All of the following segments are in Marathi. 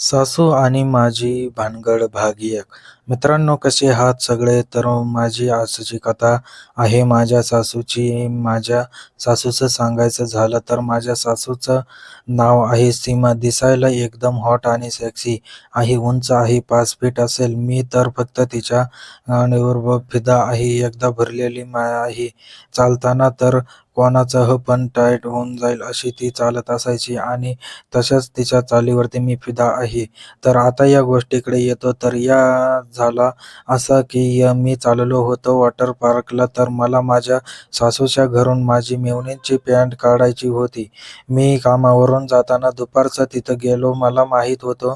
सासू आणि माझी भानगड भाग एक. मित्रांनो कसे आहात सगळे? तर माझी आजची कथा आहे माझ्या सासूची. माझ्या सासूचं सांगायचं झालं तर माझ्या सासूचं नाव आहे सीमा. दिसायला एकदम हॉट आणि सेक्सी आहे उंच आहे पाच फीट असेल. मी तर फक्त तिच्या गाणीवर फिदा आहे. एकदा भरलेली माया आहे. चालताना तर कोणाचं पण टाईट होऊन जाईल अशी ती चालत असायची आणि तशाच तिच्या चालीवरती मी फिदा आहे. तर आता या गोष्टीकडे येतो तर या झाला असा की मी चाललो होतो वॉटर पार्कला तर मला माझ्या सासूच्या घरून माझी मेवणींची पॅन्ट काढायची होती. मी कामावरून जाताना दुपारचं तिथं गेलो. मला माहीत होतं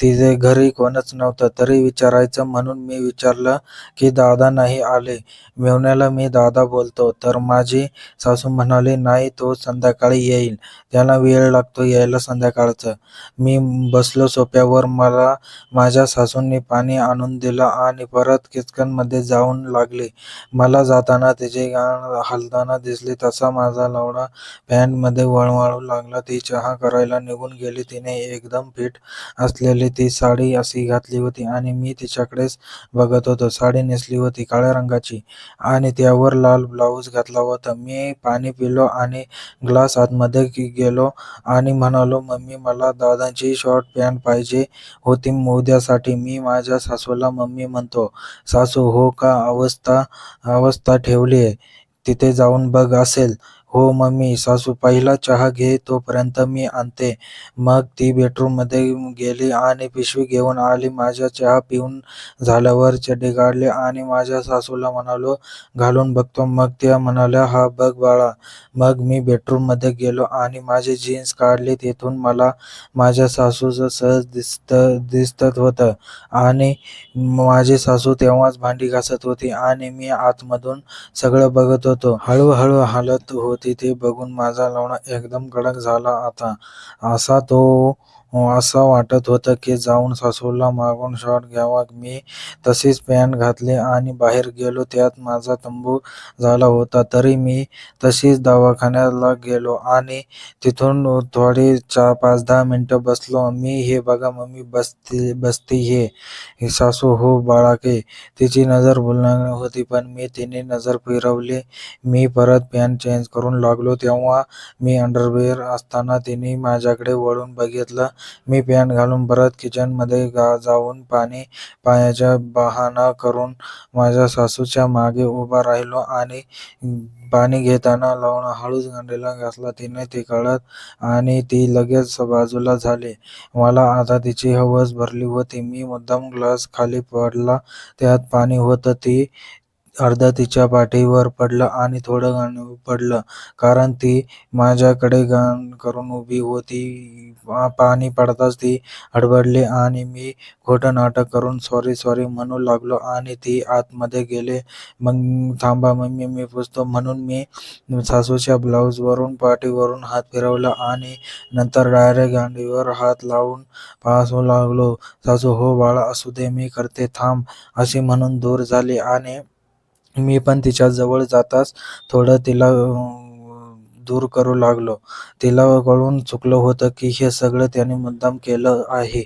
तिचे घरी कोणच नव्हतं तरी विचारायचं म्हणून मी विचारलं की दादा नाही आले. मेव्हण्याला मी दादा बोलतो तर माझी सासू म्हणाली नाही तो संध्याकाळी येईल. त्याला वेळ लागतो यायला संध्याकाळचं. मी बसलो सोफ्यावर. मला माझ्या सासूंनी पाणी आणून दिलं आणि परत किचनमध्ये जाऊन लागले मला जाताना तिचे गाण हलताना दिसले तसा माझा लावडा पॅन्टमध्ये वळवळू लागला. ती चहा करायला निघून गेली. तिने एकदम फिट असलेली ती साडी अशी घातली होती आणि मी तिच्याकडेच बघत होतो. साडी नेसली होती काळ्या रंगाची आणि त्यावर लाल ब्लाऊज घातला होता. मी पाणी पिलो आणि ग्लास आतमध्ये गेलो आणि म्हणालो मम्मी मला दादांची शॉर्ट पॅन्ट पाहिजे होती उद्यासाठी. मी माझ्या सासूला मम्मी म्हणतो. सासू हो का अवस्था अवस्था ठेवली आहे तिथे जाऊन बघ असेल. हो मम्मी. सासू पहिला चहा घे तोपर्यंत मी आणते. मग ती बेडरूममध्ये गेली आणि पिशवी घेऊन आली. माझा चहा पिऊन झाल्यावर चड्डी काढली आणि माझ्या सासूला म्हणालो घालून बघतो. मग त्या म्हणाल्या हा बघ बाळा. मग मी बेडरूममध्ये गेलो आणि माझी जीन्स काढली. तिथून मला माझ्या सासूचं सहज दिसत होतं आणि माझी सासू तेव्हाच भांडी घासत होती आणि मी आतमधून सगळं बघत होतो. हळूहळू हालत होत ते बघून माझा लावणा एकदम कडक झाला आता. असा तो हो, असं वाटत होतं की जाऊन सासूला मागून शॉट घ्यावा. मी तशीच पॅन्ट घातली आणि बाहेर गेलो. त्यात माझा तंबू झाला होता. तरी मी तशीच दवाखान्याला गेलो आणि तिथून थोडी पाच-दहा मिनटं बसलो. मी हे बघा मम्मी बसती बसती हे सासू हो बाळाके. तिची नजर बोलणार होती पण मी तिने नजर फिरवली. मी परत पॅन्ट चेंज करून लागलो तेव्हा मी अंडरवेअर असताना तिने माझ्याकडे वळून बघितलं. मी पॅन्ट घालून परत किचनमध्ये जाऊन पाणी प्यायचा बहाणा करून माझ्या सासूच्या मागे उभा राहिलो आणि पाणी घेताना लावून हळूच गाडीला घासला. तिने ते कळलं आणि ती लगेच बाजूला झाली. मला आता तिची हवस भरली होती. मी मुद्दाम ग्लास खाली पडला त्यात पाणी होतं ती अर्धा तिच्या पाठीवर पडलं आणि थोडं गादीवर पडलं. कारण ती माझ्याकडे घाण करून उभी होती. पाणी पडताच ती हडबडली आणि मी खोटं नाटक करून सॉरी सॉरी म्हणू लागलो आणि ती आतमध्ये गेली. थांबा मम्मी मी पुसतो म्हणून मी सासूच्या ब्लाऊजवरून पाठीवरून हात फिरवला आणि नंतर डायरेक्ट गांडीवर हात लावून पाहू लागलो. सासू हो बाळा असू दे मी करते थांब अशी म्हणून दूर झाली आणि मी पण तिच्या जवळ जाताच थोडं तिला दूर करू लागलो. तिला कळून चुकलं होतं की हे सगळं त्याने मुद्दाम केलं आहे.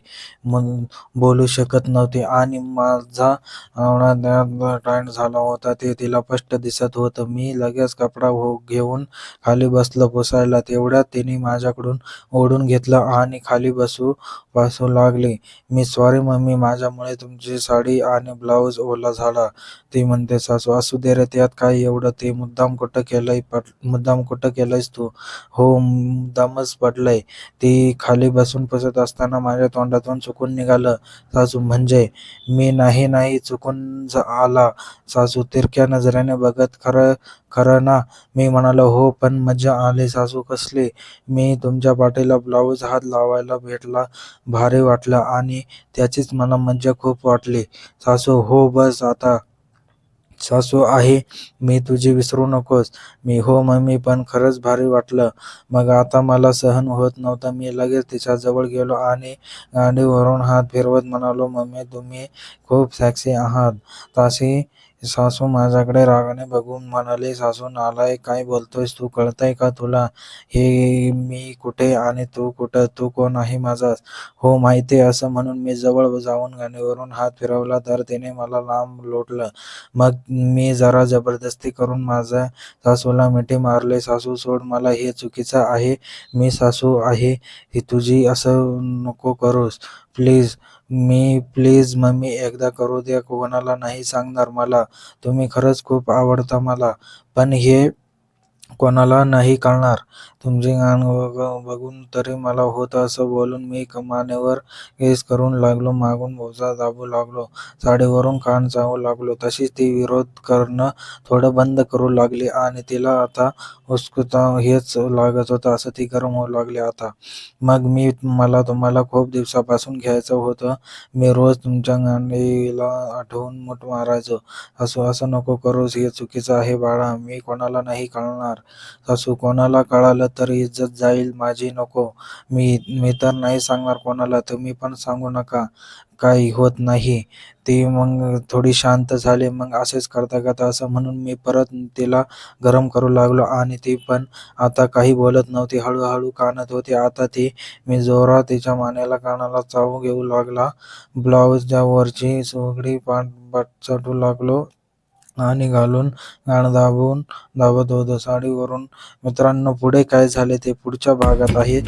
बोलू शकत नव्हती आणि माझा लावडा टाईट झाला होता ते तिला स्पष्ट दिसत होतं. मी लगेच कपडा हो, घेऊन खाली बसलो पुसायला. तेवढ्यात तिने माझ्याकडून ओढून घेतलं आणि खाली बसू बसू लागली. मी सॉरी मम्मी माझ्यामुळे तुमची साडी आणि ब्लाऊज ओला झाला. ती म्हणते सासू असुदे रे त्यात काय एवढं. ते मुद्दाम कुठं केलंयस तू. हो मुद्दामच पडलंय. ते खाली बसून पुसत असताना माझ्या तोंडातून चुकून निघालं सासू म्हणजे. मी नाही नाही चुकून आला. सासू तिरक्या नजरेने बघत खरं खरं ना. मी म्हणालो हो पण मजा आली. सासू कसली. मी तुमच्या पाठीला ब्लाऊज हात लावायला भेटला भारी वाटलं आणि त्याचीच मला मज्जा खूप वाटली. सासू हो बस आता. सासू आहे मी तुझी विसरू नकोस. मी हो मम्मी पण खरंच भारी वाटलं. मग आता मला सहन होत नव्हतं. मी लगेच तिच्या जवळ गेलो आणि गादीवरून हात फिरवत म्हणालो मम्मी तुम्ही खूप सॅक्सी आहात. ताशी सासू माझ्याकडे रागाने बघून म्हणाली सासू नालायक काय बोलतोयस? तू कळतंय का तुला? हे मी कुठे आणि तू कुठं? तू कोण आहे माझा? हो माहिती असं म्हणून मी जवळ जाऊन गाणीवरून हात फिरवला तर तिने मला लांब लोटलं. मग मी जरा जबरदस्ती करून माझ्या सासूला मिठी मारले सासू सोड मला हे चुकीचं आहे. मी सासू आहे. ही तुझी असं नको करूस. प्लीज मी प्लीज मम्मी एकदा करू द्या कोणाला नाही सांगणार मला. तुम्ही खरंच खूप आवडता मला. पण हे कोणाला नाही कळणार. तुमची गाण बघ- बघून तरी मला होतं असं बोलून मी कमानेवर केस करून लागलो मागून भोजा दाबू लागलो साडीवरून कान जाऊ लागलो. तशीच ती विरोध करणं थोडं बंद करू लागली आणि तिला आता उत्सुकता हेच लागत होतं असं ती गरम होऊ लागली आता. मग मी मला तुम्हाला खूप दिवसापासून घ्यायचं होतं. मी रोज तुमच्या गांडीला आठवून मूठ मारायचो. असं असं नको करूस हे चुकीचं आहे बाळा. मी कोणाला नाही कळणार. सासू कोणाला कळालं तर इज्जत जाईल माझी नको. मी मी तर नाही सांगणार कोणाला तुम्ही पण सांगू नका. काही होत नाही. ती मग थोडी शांत झाली मग असेच करता करता असं म्हणून मी परत तिला गरम करू लागलो आणि ती पण आता काही बोलत नव्हती हळूहळू कानत होती. आता ती मी जोरात तिच्या मानेला कानाला चावू घेऊ लागला. ब्लाऊजच्या वरची सगळी पाठ चढू लागलो. आणि घालून गाणं दाबून दाबत होतो. साडीवरून मित्रांनो पुढे काय झाले ते पुढच्या भागात आहे.